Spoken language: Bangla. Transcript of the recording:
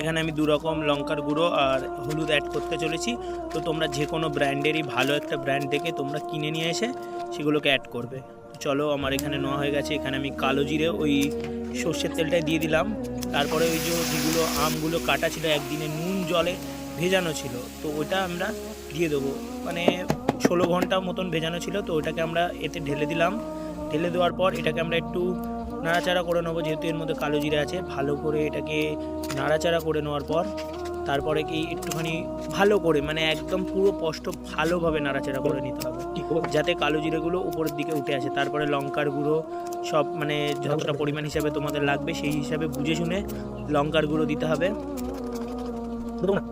এখানে আমি দুরকম লঙ্কার গুঁড়ো আর হলুদ অ্যাড করতে চলেছি। তো তোমরা যে কোনো ব্র্যান্ডেরই ভালো একটা ব্র্যান্ড দেখে তোমরা কিনে নিয়ে এসে সেগুলোকে অ্যাড করবে। চলো, আমার এখানে নেওয়া হয়ে গেছে। এখানে আমি কালো জিরে ওই সর্ষের তেলটাই দিয়ে দিলাম। তারপরে ওই যে যেগুলো আমগুলো কাটা ছিল, একদিনে নুন জলে ভেজানো ছিল, তো ওটা আমরা দিয়ে দেবো। মানে ষোলো ঘণ্টা মতন ভেজানো ছিল, তো ওটাকে আমরা এতে ঢেলে দিলাম। ঢেলে দেওয়ার পর এটাকে আমরা একটু নাড়াচাড়া করে নেব, যেহেতু এর মধ্যে কালো জিরে আছে, ভালো করে এটাকে নাড়াচাড়া করে নেওয়ার পর তারপরে কি একটুখানি ভালো করে মানে একদম পুরো স্পষ্ট ভালোভাবে নাড়াচাড়া করে নিতে হবে, যাতে কালো জিরেগুলো উপরের দিকে উঠে আসে। তারপরে লঙ্কার গুঁড়ো সব মানে যতটা পরিমাণ হিসাবে তোমাদের লাগবে সেই হিসাবে বুঝে শুনে লঙ্কার গুঁড়ো দিতে হবে। না।